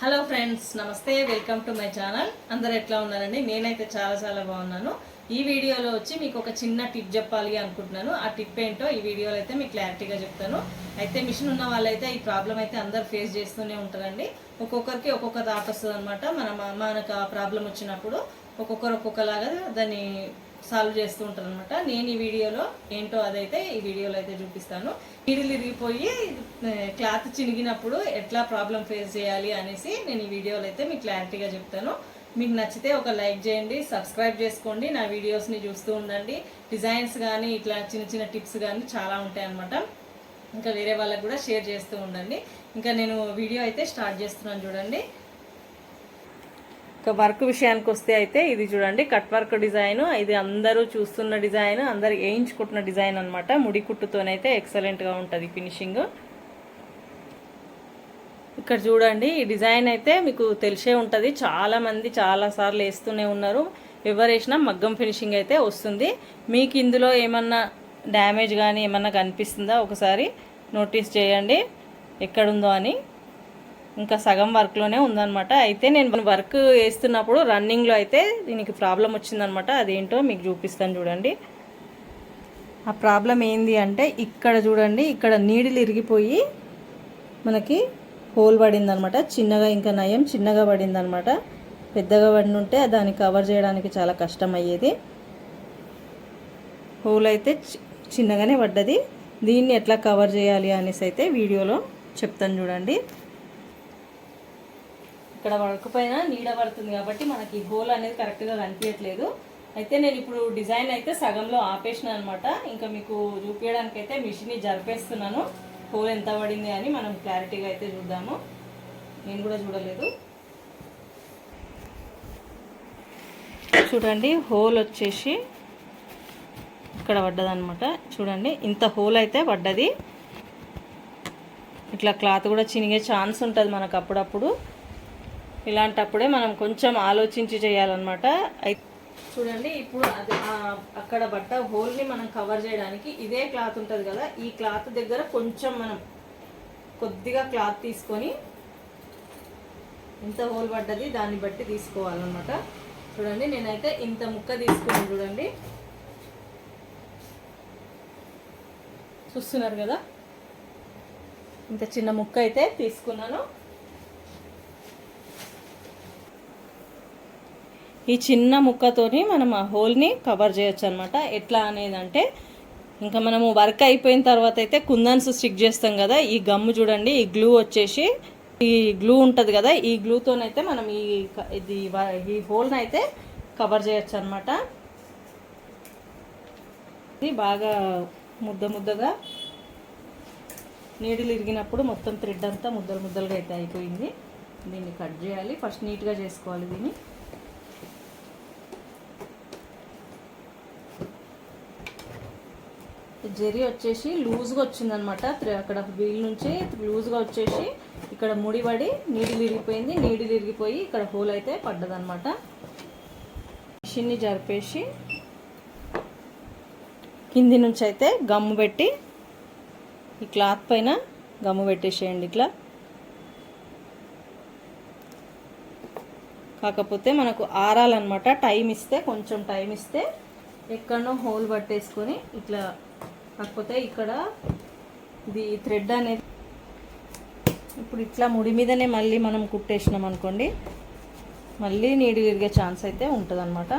Hello friends నమస్తే welcome to my channel. అందరు ఎట్లా ఉన్నారండి? నేనైతే చాలా చాలా బాగున్నాను. ఈ వీడియోలో వచ్చి మీకు ఒక చిన్న టిప్ చెప్పాలి అనుకుంటున్నాను. ఆ టిప్ ఏంటో ఈ వీడియోలో అయితే మీకు క్లారిటీగా చెప్తాను. అయితే మిషన్ ఉన్న వాళ్ళైతే ఈ ప్రాబ్లం అయితే అందరు ఫేస్ చేస్తూనే ఉంటారండి. ఒక్కొక్కరికి ఒక్కొక్క థాట్ వస్తుంది అనమాట మన మనకు ఆ ప్రాబ్లం వచ్చినప్పుడు ఒక్కొక్కరు ఒక్కొక్కలాగా దాన్ని సాల్వ్ చేస్తూ ఉంటారు అనమాట నేను ఈ వీడియోలో ఏంటో అదైతే ఈ వీడియోలో అయితే చూపిస్తాను. నీళ్ళు ఇరిగిపోయి క్లాత్ చినిగినప్పుడు ఎట్లా ప్రాబ్లం ఫేస్ చేయాలి అనేసి నేను ఈ వీడియోలో అయితే మీకు క్లారిటీగా చెప్తాను. మీకు నచ్చితే ఒక లైక్ చేయండి సబ్స్క్రైబ్ చేసుకోండి నా వీడియోస్ని చూస్తూ ఉండండి. డిజైన్స్ కానీ ఇట్లా చిన్న చిన్న టిప్స్ కానీ చాలా ఉంటాయి అన్నమాట ఇంకా వేరే వాళ్ళకి కూడా షేర్ చేస్తూ ఉండండి. ఇంకా నేను వీడియో అయితే స్టార్ట్ చేస్తున్నాను చూడండి. ఇక వర్క్ విషయానికి వస్తే అయితే ఇది చూడండి కట్ వర్క్ డిజైన్ ఇది అందరూ చూస్తున్న డిజైన్ అందరు వేయించుకుంటున్న డిజైన్ అనమాట ముడి కుట్టుతోనైతే ఎక్సలెంట్గా ఉంటుంది ఫినిషింగ్ ఇక్కడ చూడండి ఈ డిజైన్ అయితే మీకు తెలిసే ఉంటుంది. చాలామంది చాలాసార్లు చాలా సార్లు వేస్తూనే ఉన్నారు. ఎవరు వేసినా మగ్గం ఫినిషింగ్ అయితే వస్తుంది. మీకు ఇందులో ఏమన్నా డ్యామేజ్ కానీ ఏమన్నా కనిపిస్తుందా? ఒకసారి నోటీస్ చేయండి. ఎక్కడుందో అని. ఇంకా సగం వర్క్లోనే ఉందన్నమాట. అయితే నేను వర్క్ వేస్తున్నప్పుడు రన్నింగ్లో అయితే దీనికి ప్రాబ్లం వచ్చిందనమాట అదేంటో మీకు చూపిస్తాను చూడండి. ఆ ప్రాబ్లం ఏంది అంటే ఇక్కడ చూడండి ఇక్కడ నీడిలు ఇరిగిపోయి మనకి హోల్ పడిందనమాట చిన్నగా ఇంకా నయం చిన్నగా పడిందనమాట పెద్దగా పడి ఉంటే దాన్ని కవర్ చేయడానికి చాలా కష్టం అయ్యేది హోల్ అయితే చిన్నగానే పడ్డది. దీన్ని ఎట్లా కవర్ చేయాలి అనేసి అయితే వీడియోలో చెప్తాను చూడండి. ఇక్కడ వర్క్ పైన నీడ పడుతుంది కాబట్టి మనకి హోల్ అనేది కరెక్ట్గా కనిపించట్లేదు. అయితే నేను ఇప్పుడు డిజైన్ అయితే సగంలో ఆపేసిన అనమాట ఇంకా మీకు చూపించడానికి అయితే జరిపేస్తున్నాను. హోల్ ఎంత పడింది అని మనం క్లారిటీగా అయితే చూద్దాము. నేను కూడా చూడలేదు. చూడండి హోల్ వచ్చేసి ఇక్కడ పడ్డదనమాట చూడండి ఇంత హోల్ అయితే పడ్డది. ఇట్లా క్లాత్ కూడా చినిగే ఛాన్స్ ఉంటుంది మనకు అప్పుడప్పుడు. ఇలాంటప్పుడే మనం కొంచెం ఆలోచించి చేయాలన్నమాట. అయితే చూడండి ఇప్పుడు అది అక్కడ బట్ట హోల్ని మనం కవర్ చేయడానికి ఇదే క్లాత్ ఉంటుంది కదా ఈ క్లాత్ దగ్గర కొంచెం మనం కొద్దిగా క్లాత్ తీసుకొని ఎంత హోల్ పడ్డది దాన్ని బట్టి తీసుకోవాలన్నమాట. చూడండి నేనైతే ఇంత ముక్క తీసుకున్నాను చూడండి. చూస్తున్నారు కదా? ఇంత చిన్న ముక్క అయితే తీసుకున్నాను. ఈ చిన్న ముక్కతోని మనం ఆ హోల్ని కవర్ చేయొచ్చు అనమాట ఎట్లా అనేది అంటే ఇంకా మనము వర్క్ అయిపోయిన తర్వాత అయితే కుందన్స్ స్టిక్ చేస్తాం కదా ఈ గమ్ము చూడండి ఈ గ్లూ వచ్చేసి ఈ గ్లూ ఉంటుంది కదా ఈ గ్లూతోనైతే మనం ఈ ఇది ఈ హోల్ని అయితే కవర్ చేయొచ్చు అనమాట ఇది బాగా ముద్ద ముద్దగా నీడిలు ఇరిగినప్పుడు మొత్తం థ్రెడ్ అంతా ముద్దలు ముద్దలుగా అయితే అయిపోయింది. దీన్ని కట్ చేయాలి. ఫస్ట్ నీట్గా చేసుకోవాలి దీన్ని. జెరీ వచ్చేసి లూజ్గా వచ్చిందనమాట. అక్కడ వీల్ నుంచి లూజ్గా వచ్చేసి ఇక్కడ ముడిపడి నీడిలు ఇరిగిపోయింది నీడిలు ఇరిగిపోయి ఇక్కడ హోల్ అయితే పడ్డదనమాట. మిషన్ని జరిపేసి కింది నుంచి అయితే గమ్ము పెట్టి ఈ క్లాత్ పైన గమ్ము పెట్టేసేయండి ఇట్లా. కాకపోతే మనకు ఆరాలన్నమాట టైం ఇస్తే కొంచెం టైం ఇస్తే ఎక్కడనో హోల్ పట్టేసుకొని ఇట్లా కాకపోతే ఇక్కడ ఇది థ్రెడ్ అనేది ఇప్పుడు ఇట్లా ముడి మీదనే మళ్ళీ మనం కుట్టేసినాం అనుకోండి మళ్ళీ నీడి విరిగే ఛాన్స్ అయితే ఉంటుంది అనమాట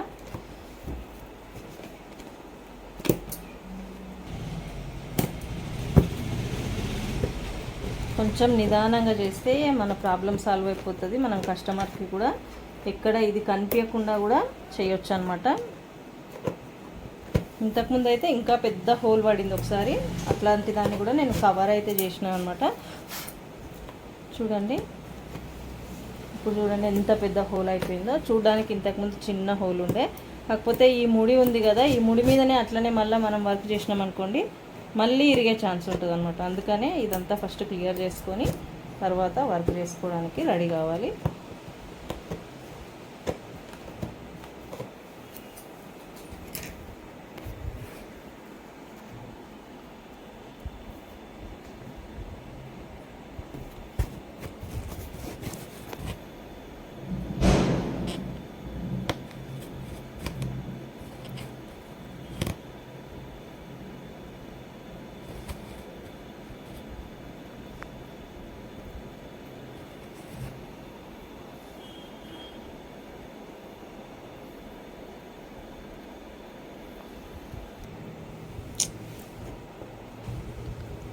కొంచెం నిదానంగా చేస్తే మన ప్రాబ్లం సాల్వ్ అయిపోతుంది. మనం కస్టమర్కి కూడా ఎక్కడ ఇది కనిపించకుండా కూడా చేయొచ్చు అనమాట ఇంతకుముందు అయితే ఇంకా పెద్ద హోల్ పడింది ఒకసారి. అట్లాంటి దాన్ని కూడా నేను కవర్ అయితే చేసినాను అనమాట చూడండి. ఇప్పుడు చూడండి ఎంత పెద్ద హోల్ అయిపోయిందో. చూడడానికి ఇంతకుముందు చిన్న హోల్ ఉండే. కాకపోతే ఈ ముడి ఉంది కదా ఈ ముడి మీదనే అట్లనే మళ్ళీ మనం వర్క్ చేసినాం అనుకోండి మళ్ళీ ఇరిగే ఛాన్స్ ఉంటుంది అనమాట అందుకనే ఇదంతా ఫస్ట్ క్లియర్ చేసుకొని తర్వాత వర్క్ చేసుకోవడానికి రెడీ కావాలి.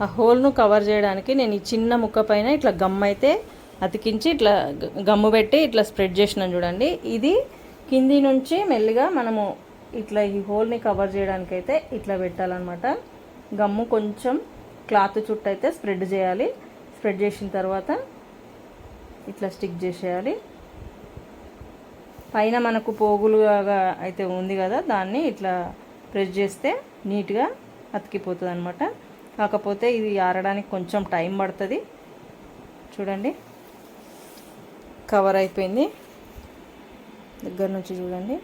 ఆ హోల్ను కవర్ చేయడానికి నేను ఈ చిన్న ముక్క పైన ఇట్లా గమ్ అయితే అతికించి ఇట్లా గ- గమ్ము పెట్టి ఇట్లా స్ప్రెడ్ చేసినాను చూడండి. ఇది కింది నుంచి మెల్లిగా మనము ఇట్లా ఈ హోల్ని కవర్ చేయడానికి అయితే ఇట్లా పెట్టాలన్నమాట. గమ్ము కొంచెం క్లాత్ చుట్టూ అయితే స్ప్రెడ్ చేయాలి. స్ప్రెడ్ చేసిన తర్వాత ఇట్లా స్టిక్ చేసేయాలి. పైన మనకు పోగులుగా అయితే ఉంది కదా దాన్ని ఇట్లా ప్రెస్ చేస్తే నీట్గా అతికిపోతుంది అనమాట కాకపోతే ఇది ఆరడానికి కొంచెం టైం పడుతుంది. చూడండి. కవర్ అయిపోయింది. దగ్గర నుంచి చూడండి.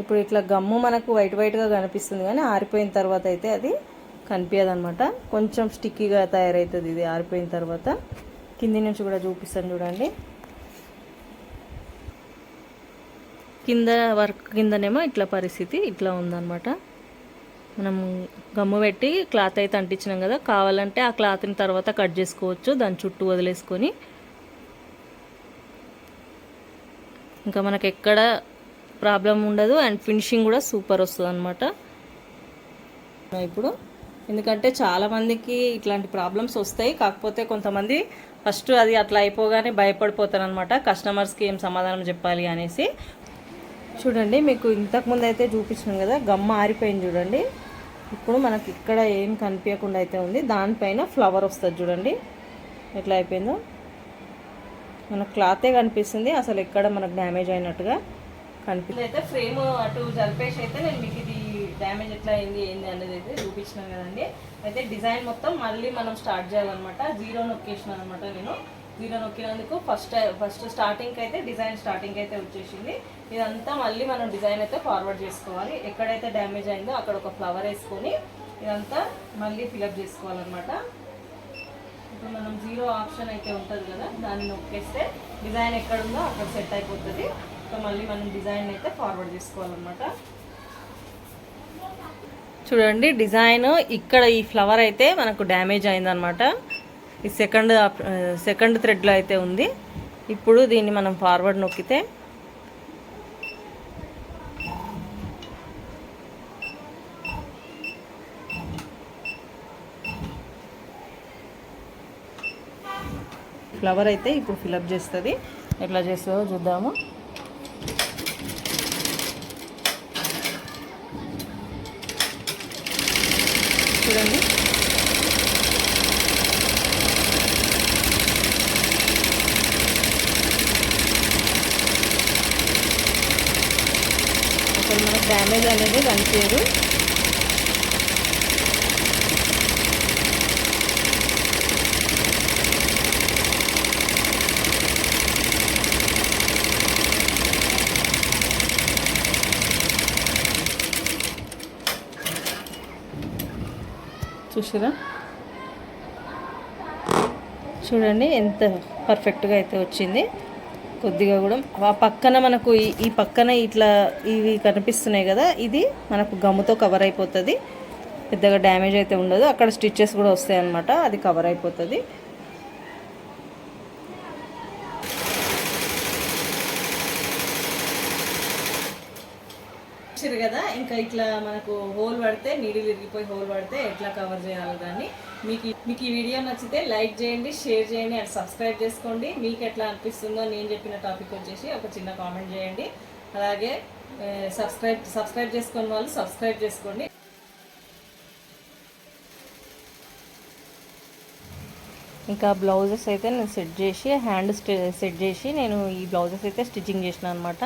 ఇప్పుడు ఇట్లా గమ్ము మనకు వైట్ వైట్గా కనిపిస్తుంది కానీ ఆరిపోయిన తర్వాత అయితే అది కనిపించదు అనమాట కొంచెం స్టిక్కీగా తయారవుతుంది ఇది ఆరిపోయిన తర్వాత. కింది నుంచి కూడా చూపిస్తాను చూడండి. కింద వర్క్ కిందనేమో ఇట్లా పరిస్థితి ఇట్లా ఉందన్నమాట. మనం గమ్ము పెట్టి క్లాత్ అయితే అంటించినాం కదా. కావాలంటే ఆ క్లాత్ని తర్వాత కట్ చేసుకోవచ్చు. దాని చుట్టూ వదిలేసుకొని. ఇంకా మనకు ఎక్కడ ప్రాబ్లం ఉండదు. అండ్ ఫినిషింగ్ కూడా సూపర్ వస్తుంది అనమాట ఇప్పుడు ఎందుకంటే చాలామందికి ఇట్లాంటి ప్రాబ్లమ్స్ వస్తాయి. కాకపోతే కొంతమంది ఫస్ట్ అది అట్లా అయిపోగానే భయపడిపోతారనమాట కస్టమర్స్కి ఏం సమాధానం చెప్పాలి అనేసి. చూడండి మీకు ఇంతకుముందు అయితే చూపించాను కదా గమ్మ ఆరిపోయింది చూడండి. ఇప్పుడు మనకి ఇక్కడ ఏం కనిపించకుండా అయితే ఉంది. దానిపైన ఫ్లవర్ వస్తుంది చూడండి. ఎట్లా అయిపోయిందో? మన క్లాతే కనిపిస్తుంది. అసలు ఎక్కడ మనకు డ్యామేజ్ అయినట్టుగా కనిపిస్తుంది అయితే ఫ్రేమ్ అటు జరిపేసి అయితే నేను మీకు ఇది డ్యామేజ్ ఎట్లా అయింది ఏంది అనేది అయితే చూపించినాను కదండి. అయితే డిజైన్ మొత్తం మళ్ళీ మనం స్టార్ట్ చేయాలన్నమాట. జీరో నొక్కేసిన అనమాట నేను. జీరో నొక్కినందుకు ఫస్ట్ ఫస్ట్ స్టార్టింగ్ అయితే డిజైన్ స్టార్టింగ్ అయితే వచ్చేసింది. ఇదంతా మళ్ళీ మనం డిజైన్ అయితే ఫార్వర్డ్ చేసుకోవాలి. ఎక్కడైతే డ్యామేజ్ అయిందో అక్కడ ఒక ఫ్లవర్ వేసుకొని ఇదంతా మళ్ళీ ఫిలప్ చేసుకోవాలన్నమాట. ఇప్పుడు మనం జీరో ఆప్షన్ అయితే ఉంటుంది కదా దాన్ని నొక్కేస్తే డిజైన్ ఎక్కడ ఉందో అక్కడ సెట్ అయిపోతుంది. సో మళ్ళీ మనం డిజైన్ అయితే ఫార్వర్డ్ చేసుకోవాలన్నమాట. చూడండి డిజైన్ ఇక్కడ ఈ ఫ్లవర్ అయితే మనకు డ్యామేజ్ అయిందనమాట ఈ సెకండ్ సెకండ్ థ్రెడ్లో అయితే ఉంది. ఇప్పుడు దీన్ని మనం ఫార్వర్డ్ నొక్కితే ఫ్లవర్ అయితే ఇప్పుడు ఫిలప్ చేస్తుంది. ఎట్లా చేస్తుందో చూద్దాము. చూడండి అసలు మనకు డ్యామేజ్ అనేది కనిపించదు చూసారా? చూడండి ఎంత పర్ఫెక్ట్గా అయితే వచ్చింది. కొద్దిగా కూడా. ఆ పక్కన మనకు ఈ ఈ పక్కన ఇట్లా ఇవి కనిపిస్తున్నాయి కదా ఇది మనకు గమ్ముతో కవర్ అయిపోతుంది. పెద్దగా డ్యామేజ్ అయితే ఉండదు. అక్కడ స్టిచ్చెస్ కూడా వస్తాయి అన్నమాట అది కవర్ అయిపోతుంది. కదా ఇంకా ఇట్లా మనకు హోల్ పడితే నీళ్ళు విరిగిపోయి హోల్ పడితే ఎట్లా కవర్ చేయాలి దాన్ని? మీకు మీకు ఈ వీడియో నచ్చితే లైక్ చేయండి షేర్ చేయండి అండ్ సబ్స్క్రైబ్ చేసుకోండి. మీకు ఎట్లా అనిపిస్తుందో నేను చెప్పిన టాపిక్ వచ్చేసి ఒక చిన్న కామెంట్ చేయండి. అలాగే సబ్స్క్రైబ్ సబ్స్క్రైబ్ చేసుకున్న వాళ్ళు సబ్స్క్రైబ్ చేసుకోండి. ఇంకా బ్లౌజెస్ అయితే నేను సెట్ చేసి హ్యాండ్ సెట్ చేసి నేను ఈ బ్లౌజెస్ అయితే స్టిచ్చింగ్ చేసిన అనమాట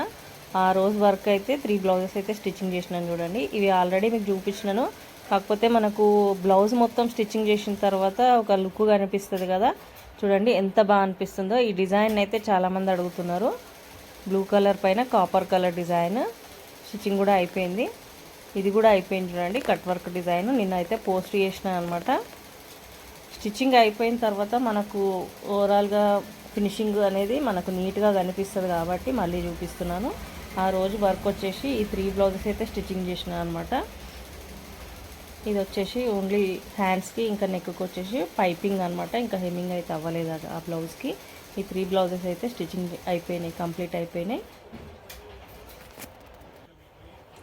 ఆ రోజు వర్క్ అయితే త్రీ బ్లౌజెస్ అయితే స్టిచ్చింగ్ చేసినాను చూడండి. ఇవి ఆల్రెడీ మీకు చూపించినాను. కాకపోతే మనకు బ్లౌజ్ మొత్తం స్టిచ్చింగ్ చేసిన తర్వాత ఒక లుక్ కనిపిస్తుంది కదా. చూడండి ఎంత బాగా అనిపిస్తుందో. ఈ డిజైన్ అయితే చాలామంది అడుగుతున్నారు. బ్లూ కలర్ పైన కాపర్ కలర్ డిజైన్. స్టిచ్చింగ్ కూడా అయిపోయింది. ఇది కూడా అయిపోయింది చూడండి. Cut work design. నిన్న అయితే పోస్ట్ చేసిన అనమాట స్టిచ్చింగ్ అయిపోయిన తర్వాత మనకు ఓవరాల్గా ఫినిషింగ్ అనేది మనకు నీట్గా కనిపిస్తుంది కాబట్టి మళ్ళీ చూపిస్తున్నాను. ఆ రోజు వర్క్ వచ్చేసి ఈ త్రీ బ్లౌజెస్ అయితే స్టిచ్చింగ్ చేసినా అనమాట ఇది వచ్చేసి ఓన్లీ హ్యాండ్స్కి ఇంకా నెక్కి వచ్చేసి పైపింగ్ అనమాట ఇంకా హెమ్మింగ్ అయితే అవ్వలేదు ఆ బ్లౌజ్కి. ఈ త్రీ బ్లౌజెస్ అయితే స్టిచ్చింగ్ అయిపోయినాయి కంప్లీట్ అయిపోయినాయి.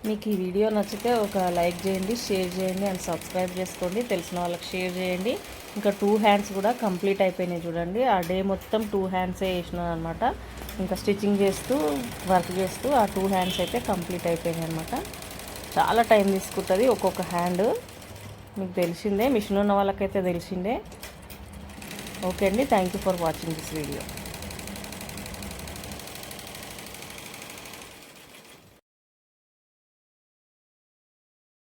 మీకు ఈ వీడియో నచ్చితే ఒక లైక్ చేయండి షేర్ చేయండి అండ్ సబ్స్క్రైబ్ చేసుకోండి. తెలిసిన వాళ్ళకి షేర్ చేయండి. ఇంకా టూ హ్యాండ్స్ కూడా కంప్లీట్ అయిపోయినాయి చూడండి. ఆ డే మొత్తం టూ హ్యాండ్సే వేసినాను అనమాట ఇంకా స్టిచ్చింగ్ చేస్తూ వర్క్ చేస్తూ ఆ టూ హ్యాండ్స్ అయితే కంప్లీట్ అయిపోయినాయి అనమాట. చాలా టైం తీసుకుంటుంది ఒక్కొక్క హ్యాండ్. మీకు తెలిసిందే మిషన్ ఉన్న వాళ్ళకైతే తెలిసిందే. ఓకే అండి thank you for watching this video.